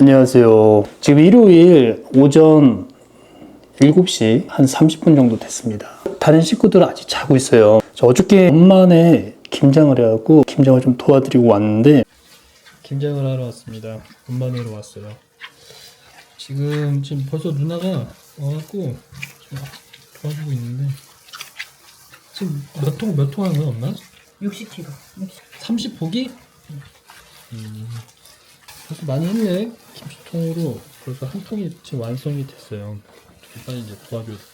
안녕하세요. 지금 일요일 오전 7시 한 30분 정도 됐습니다. 다른 식구들은 아직 자고 있어요. 저 어저께 엄마네 김장을 해갖고 김장을 좀 도와드리고 왔는데 김장을 하러 왔습니다. 엄마네로 왔어요. 지금 지금 벌써 누나가 와갖고 지금 도와주고 있는데 지금 몇 통 몇통 하는 거야 엄마? 60kg. 30포기? 음, 벌써 많이 했네. 김치통으로 벌써 한 통이 지금 완성이 됐어요. 빨리 이제 도와줘야 될.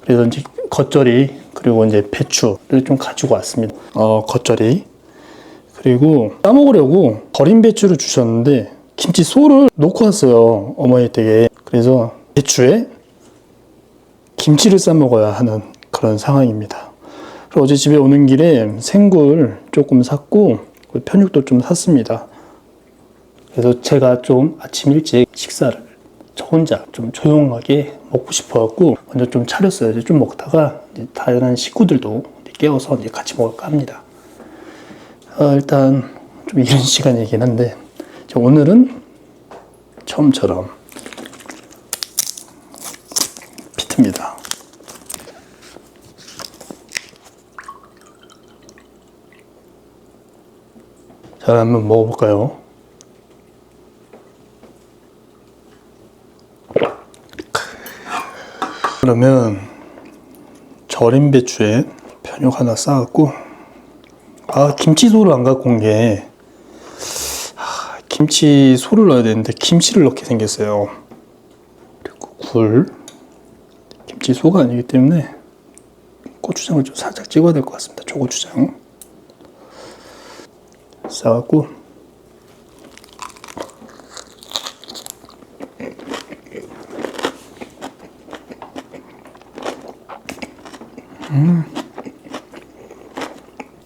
그래서 이제 겉절이 그리고 이제 배추를 좀 가지고 왔습니다. 어 겉절이 그리고 싸먹으려고 절인 배추를 주셨는데 김치 소를 놓고 왔어요 어머니 댁에. 그래서 배추에 김치를 싸 먹어야 하는 그런 상황입니다. 그리고 어제 집에 오는 길에 생굴 조금 샀고 그 편육도 좀 샀습니다. 그래서 제가 좀 아침 일찍 식사를 저 혼자 좀 조용하게 먹고 싶어갖고 먼저 좀 차렸어요. 이제 좀 먹다가 이제 다른 식구들도 이제 깨워서 이제 같이 먹을까 합니다. 어, 일단 좀 이른 시간이긴 한데 자, 오늘은 처음처럼 피트입니다. 자, 한번 먹어볼까요? 그러면 절인 배추에 편육 하나 싸갖고 아 김치소를 안 갖고 온게 아, 김치 소를 넣어야 되는데 김치를 넣게 생겼어요. 그리고 굴 김치 소가 아니기 때문에 고추장을 좀 살짝 찍어야 될 것 같습니다. 초고추장 싸갖고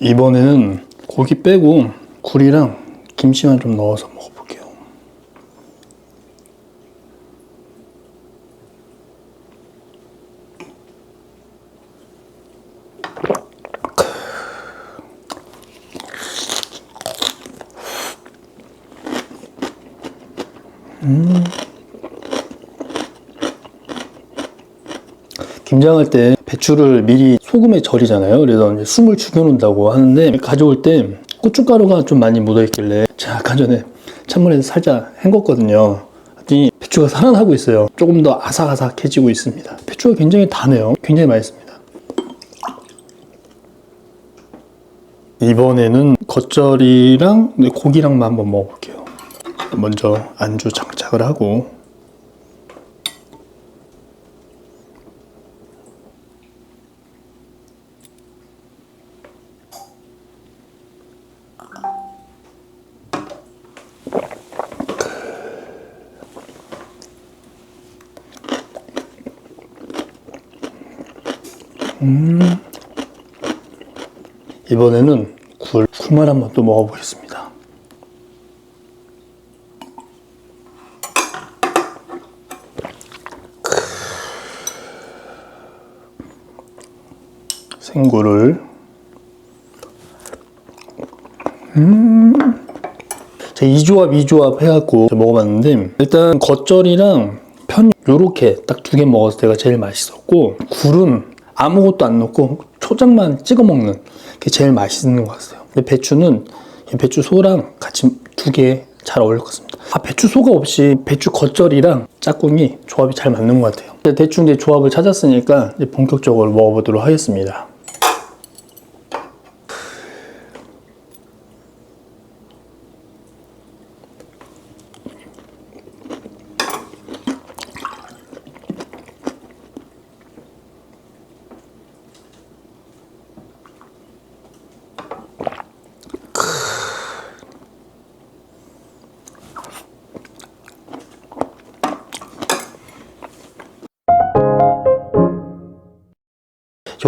이번에는 고기 빼고 굴이랑 김치만 좀 넣어서 먹어볼게요. 김장할 때 배추를 미리 소금에 절이잖아요. 그래서 이제 숨을 죽여놓는다고 하는데 가져올 때 고춧가루가 좀 많이 묻어있길래 제가 아까 전에 찬물에서 살짝 헹궜거든요. 그랬더니 배추가 살아나고 있어요. 조금 더 아삭아삭해지고 있습니다. 배추가 굉장히 다네요. 굉장히 맛있습니다. 이번에는 겉절이랑 고기랑만 한번 먹어볼게요. 먼저 안주 장착을 하고 이번에는 굴, 굴만 한번 또 먹어보겠습니다. 생굴을 음. 제가 이 조합 이 조합 해갖고 먹어봤는데 일단 겉절이랑 편 요렇게 딱 두 개 먹었을 때가 제일 맛있었고 굴은 아무것도 안 넣고 초장만 찍어 먹는 게 제일 맛있는 것 같아요. 근데 배추는 이 배추 소랑 같이 두 개 잘 어울릴 것 같습니다. 아 배추 소가 없이 배추 겉절이랑 짝꿍이 조합이 잘 맞는 것 같아요. 대충 이제 조합을 찾았으니까 이제 본격적으로 먹어보도록 하겠습니다.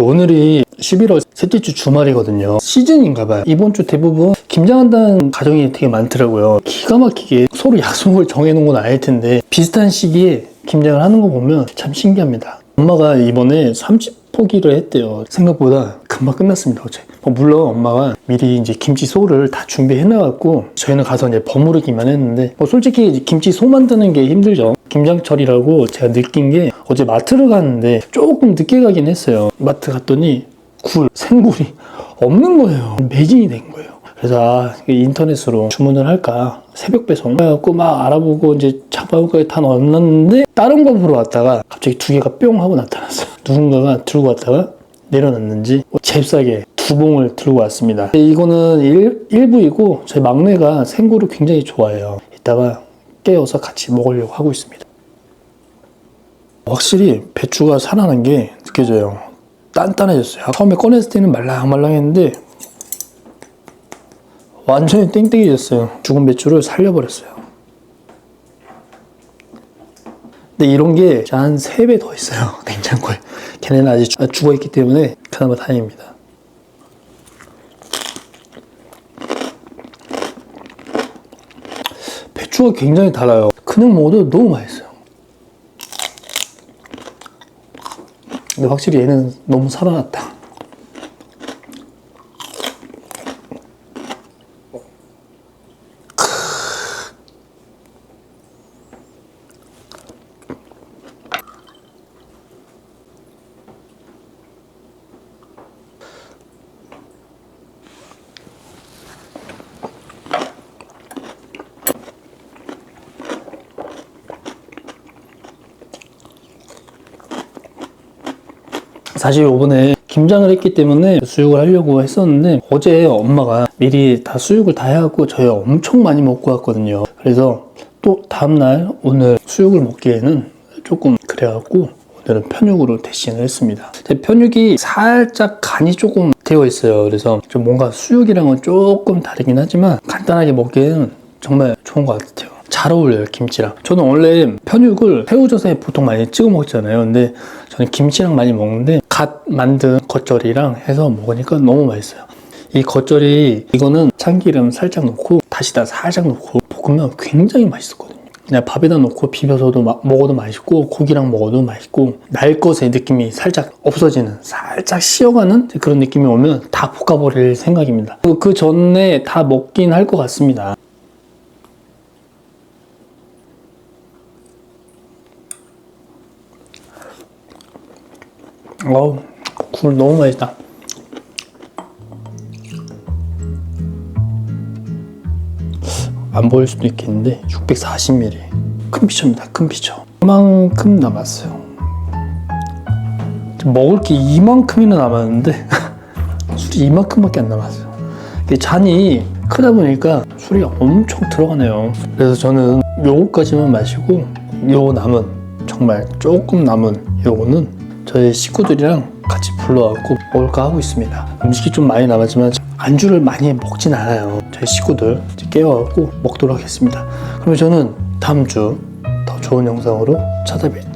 오늘이 11월 셋째 주 주말이거든요. 시즌인가 봐요. 이번 주 대부분 김장한다는 가정이 되게 많더라고요. 기가 막히게 서로 약속을 정해놓은 건 아닐 텐데 비슷한 시기에 김장을 하는 거 보면 참 신기합니다. 엄마가 이번에 30포기를 했대요. 생각보다 금방 끝났습니다. 어제 어, 물론 엄마가 미리 이제 김치 소를 다 준비해놔갖고 저희는 가서 이제 버무르기만 했는데 뭐 솔직히 김치 소 만드는 게 힘들죠. 김장철이라고 제가 느낀 게 어제 마트를 갔는데 조금 늦게 가긴 했어요. 마트 갔더니 굴, 생굴이 없는 거예요. 매진이 된 거예요. 그래서 아, 인터넷으로 주문을 할까 새벽 배송 해갖고 막 알아보고 이제 장바구니에 다 넣었는데 다른 거 보러 왔다가 갑자기 두 개가 뿅 하고 나타났어요. 누군가가 들고 왔다가 내려놨는지 잽싸게 두 봉을 들고 왔습니다. 이거는 일, 일부이고 저희 막내가 생굴을 굉장히 좋아해요. 이따가 깨워서 같이 먹으려고 하고 있습니다. 확실히 배추가 살아난 게 느껴져요. 단단해졌어요. 처음에 꺼냈을 때는 말랑말랑했는데 완전히 땡땡해졌어요. 죽은 배추를 살려버렸어요. 근데 이런 게 한 3배 더 있어요. 냉장고에. 걔네는 아직 죽- 죽어있기 때문에 그나마 다행입니다. 배추가 굉장히 달아요. 그냥 먹어도 너무 맛있어요. 근데 확실히 얘는 너무 살아났다. 사실 요번에 김장을 했기 때문에 수육을 하려고 했었는데 어제 엄마가 미리 다 수육을 다 해갖고 저희 엄청 많이 먹고 왔거든요. 그래서 또 다음날 오늘 수육을 먹기에는 조금 그래갖고 오늘은 편육으로 대신을 했습니다. 제 편육이 살짝 간이 조금 되어 있어요. 그래서 좀 뭔가 수육이랑은 조금 다르긴 하지만 간단하게 먹기에는 정말 좋은 것 같아요. 잘 어울려요 김치랑 저는 원래 편육을 새우젓에 보통 많이 찍어 먹잖아요 근데 저는 김치랑 많이 먹는데 갓 만든 겉절이랑 해서 먹으니까 너무 맛있어요. 이 겉절이 이거는 참기름 살짝 넣고 다시다 살짝 넣고 볶으면 굉장히 맛있었거든요. 그냥 밥에다 넣고 비벼서도 마- 먹어도 맛있고 고기랑 먹어도 맛있고 날 것의 느낌이 살짝 없어지는 살짝 쉬어가는 그런 느낌이 오면 다 볶아버릴 생각입니다. 그 전에 다 먹긴 할 것 같습니다 어우, 굴 너무 맛있다. 안 보일 수도 있겠는데 640ml 큰 피처입니다. 큰 피처. 이만큼 남았어요. 먹을 게 이만큼이나 남았는데 술이 이만큼밖에 안 남았어요. 이게 잔이 크다 보니까 술이 엄청 들어가네요. 그래서 저는 요거까지만 마시고 요 남은 정말 조금 남은 요거는 저희 식구들이랑 같이 불러갖고 먹을까 하고 있습니다. 음식이 좀 많이 남았지만 안주를 많이 먹진 않아요. 저희 식구들 깨워갖고 먹도록 하겠습니다. 그러면 저는 다음 주 더 좋은 영상으로 찾아뵐게요.